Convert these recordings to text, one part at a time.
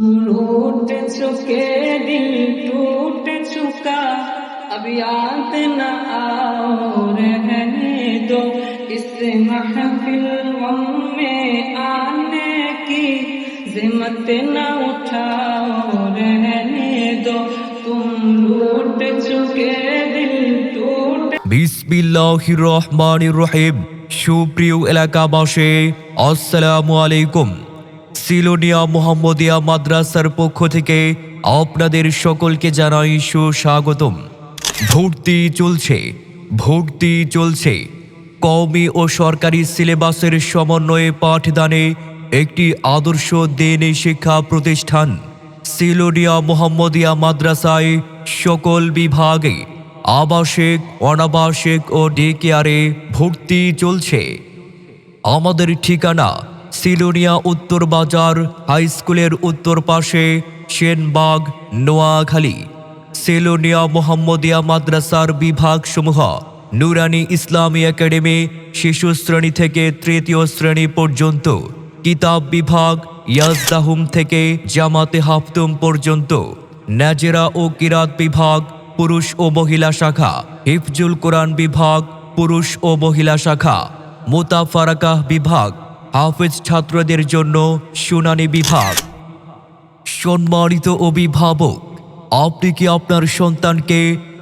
लूट चुके दिल टूट चुका अब याद न आओ रहने दो इस महफिल गम में आने की जिम्मत न उठाओ रहने दो तुम लूट चुके दिल टूट বিসমিল্লাহির রহমানির রহিম সুপ্রিয় এলাকাবাসী আসসালামু আলাইকুম সিলোনিয়া, মোহাম্মদিয়া মাদ্রাসার পক্ষ থেকে আপনাদের সকলকে জানাই সুস্বাগতম। ভর্তি চলছে ভর্তি চলছে। কওমি ও সরকারি সিলেবাসের সমন্বয়ে পাঠদানে একটি আদর্শ দিনী শিক্ষা প্রতিষ্ঠান সিলোনিয়া, মোহাম্মদিয়া মাদ্রাসায় সকল বিভাগে আবাসিক, অনাবাসিক ও ডে কেয়ারে ভর্তি চলছে। আমাদের ঠিকানা সিলোনিয়া উত্তর বাজার হাই স্কুলের উত্তর পাশে সেনবাগ, নোয়াখালী। সেলোনিয়া মোহাম্মদিয়া মাদ্রাসার বিভাগসমূহ, নুরানি ইসলামী একাডেমি শিশু শ্রেণি থেকে তৃতীয় শ্রেণি পর্যন্ত, কিতাব বিভাগ ইয়াজদাহুম থেকে জামাতে হাফতুম পর্যন্ত, নাজেরা ও কিরাত বিভাগ পুরুষ ও মহিলা শাখা, হিফজুল কোরআন বিভাগ পুরুষ ও মহিলা শাখা, মোতাফারাকাহ বিভাগ হাফেজ ছাত্রদের জন্য শুনানি বিভাগ। সম্মানিত অভিভাবক, আপনি কি আপনার সন্তানকে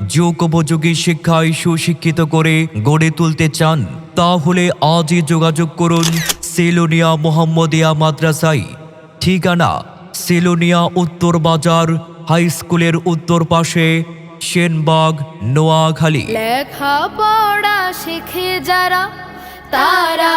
যোগোপযোগী শিক্ষায় সুশিক্ষিত করে গড়ে তুলতে চান? তাহলে আজই যোগাযোগ করুন সেলোনিয়া মোহাম্মদিয়া মাদ্রাসাই ঠিকানা সেলোনিয়া উত্তর বাজার হাই স্কুলের উত্তর পাশে, সেনবাগ, নোয়াখালী। লেখা পড়া শিখে যারা, তারা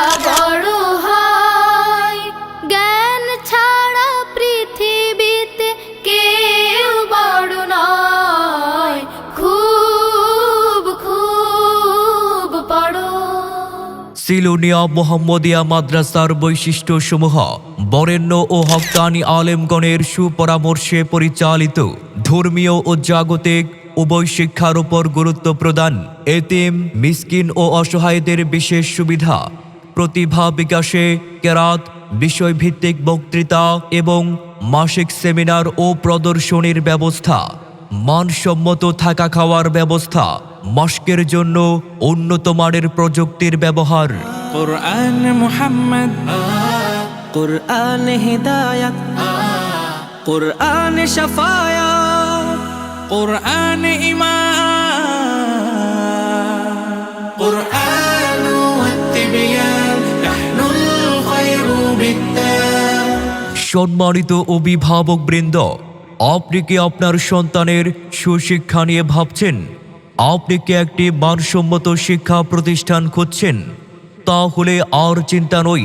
সিলোনিয়া মোহাম্মদিয়া মাদ্রাসার বৈশিষ্ট্যসমূহ, বরেণ্য ও হক্কানি আলেমগণের সুপরামর্শে পরিচালিত ধর্মীয় ও জাগতিক উভয় শিক্ষার উপর গুরুত্ব প্রদান, এতিম, মিসকিন ও অসহায়দের বিশেষ সুবিধা, প্রতিভা বিকাশে কেরাত, বিষয়ভিত্তিক বক্তৃতা এবং মাসিক সেমিনার ও প্রদর্শনীর ব্যবস্থা, মানসম্মত থাকা খাওয়ার ব্যবস্থা মস্কের জন্য উন্নত মানের প্রযুক্তির ব্যবহার قرآن محمد قرآن هداية قرآن شفايا قرآن إيمان قرآن والتبيان نحن الخير بالتام সম্মানিত অভিভাবক বৃন্দ আপনি কি আপনার সন্তানের সুশিক্ষা নিয়ে ভাবছেন আপনি কি একটি মানসম্মত শিক্ষা প্রতিষ্ঠান খুঁজছেন? তাহলে আর চিন্তা নই।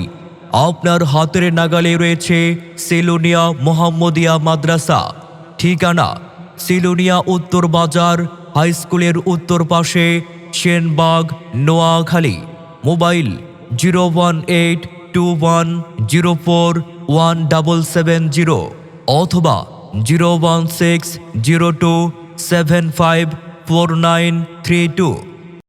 আপনার হাতের নাগালে রয়েছে সেলোনিয়া মোহাম্মদিয়া মাদ্রাসা। ঠিকানা, সিলোনিয়া উত্তর বাজার, হাই স্কুলের উত্তর পাশে Senbagh, Noakhali. Mobile zero one eight two one zero four one double seven zero অথবা zero one six zero two seven five four nine three two